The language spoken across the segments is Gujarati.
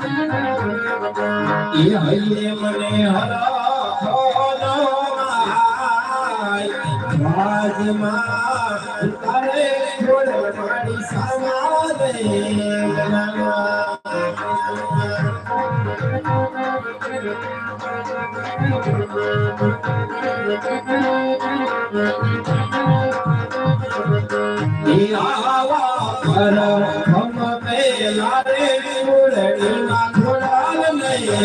એ હૈયે મને હરો રાજમાં તારે ફોડલ પાણી સામારે આવા. પર હમ પેલા રે ફૂલડી ના ખોડાલ નહીં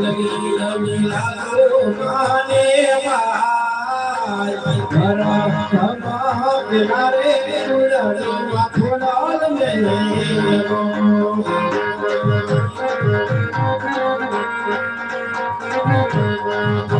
નવી નવી લાગો માને ભાઈ પર હમ પેલા રે ફૂલડી ના ખોડાલ નહીં હમા લારે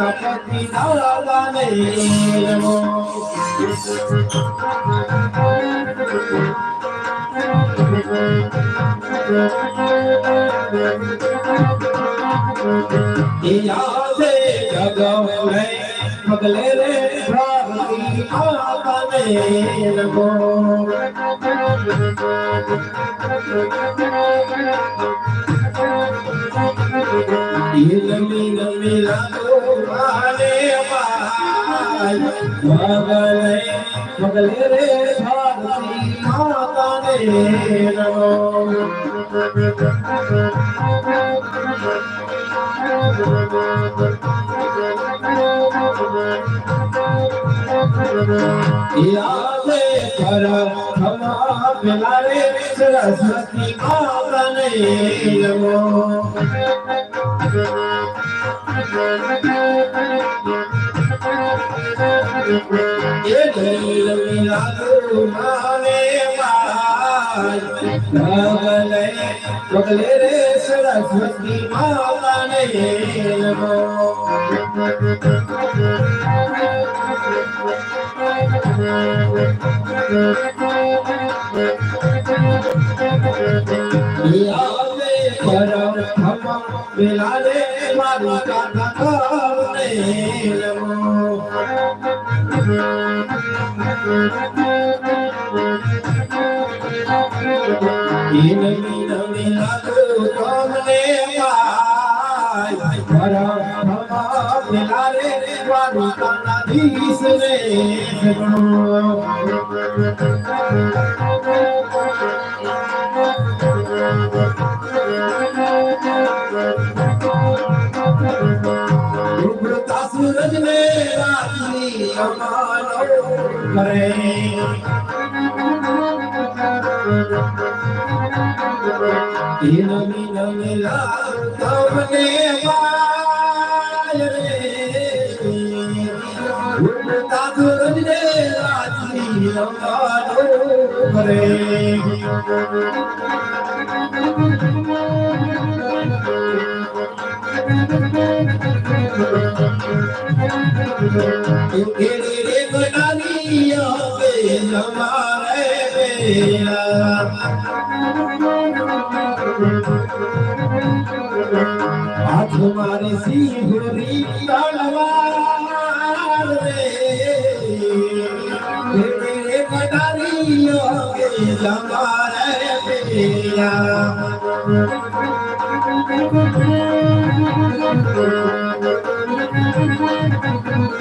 ગણપતિ દાદાને નમો યાદે જગવે પગલે રે ભારતી આને નમો લાગો માને પાય પગલે પગલે રે ભારતી માતાને નમો યાદે કર ખમા પેલારે સરસ્વતી માતાને નમો Thank માય પગલે રે સરસ્વતી નમો યાદે પરમ મિલાલે મારી કાકા કરને નમો ઇન મિન મિલાદુ તમને પાય. ખમા મિલાલે મારી કાકા ધીસ ને કરે નમી લાવ તમને કરે રે ગડાની આવે તમારે હાથ મારી સિંહરી તલવાર રે રે ગડાની આવે તમારે બેલા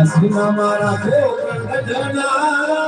As we come out of the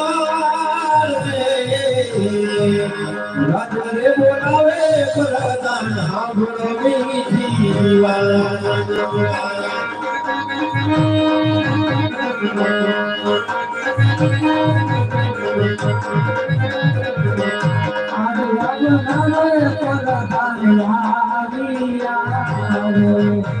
રે રાજ રે બોલાવે પ્રધાન સાંભળો મીઠી વાત આવી.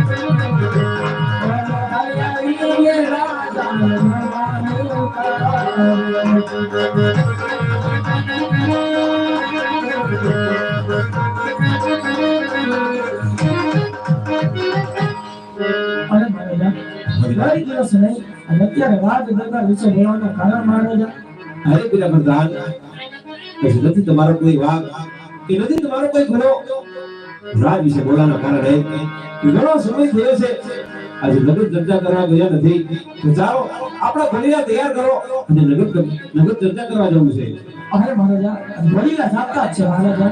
અત્યારે રાજ દરબાર વિશે બોલવાનું કારણ મહારાજા અરે પેલા પ્રધાન પછી નથી તમારો કોઈ વાગ કે નથી તમારો કોઈ ગુનો રાજ વિશે બોલાના કારણે ઘણો સમય થયો છે. આજે નગર ચર્ચા કરવા ગયા નથી. તો જાઓ, આપણા ભણીના તૈયાર કરો. અને નગર નગર ચર્ચા કરવા જવું છે. અરે મહારાજા વડીલા સાચા છે મહારાજા.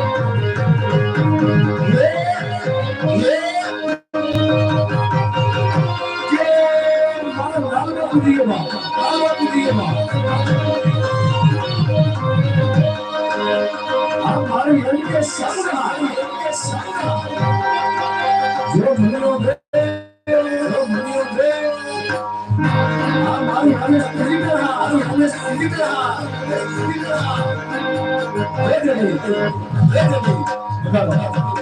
Dios mío, Dios Dios mío, Dios mío,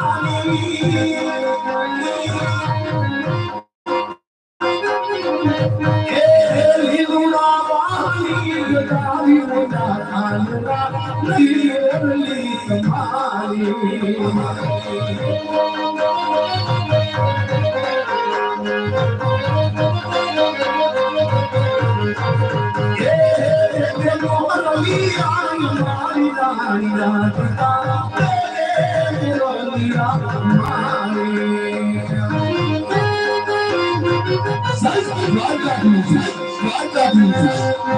મોહની i Thank you.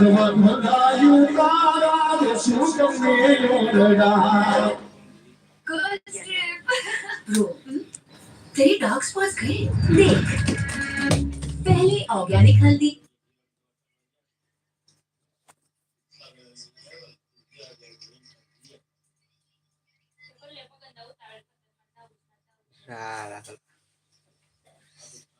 భగవద్గదాయు కారాల సుఖం మేలుడడా Good trip. तेरे डार्क स्पॉट्स गए देख पहले ऑर्गेनिक हल्दी Nah, nah,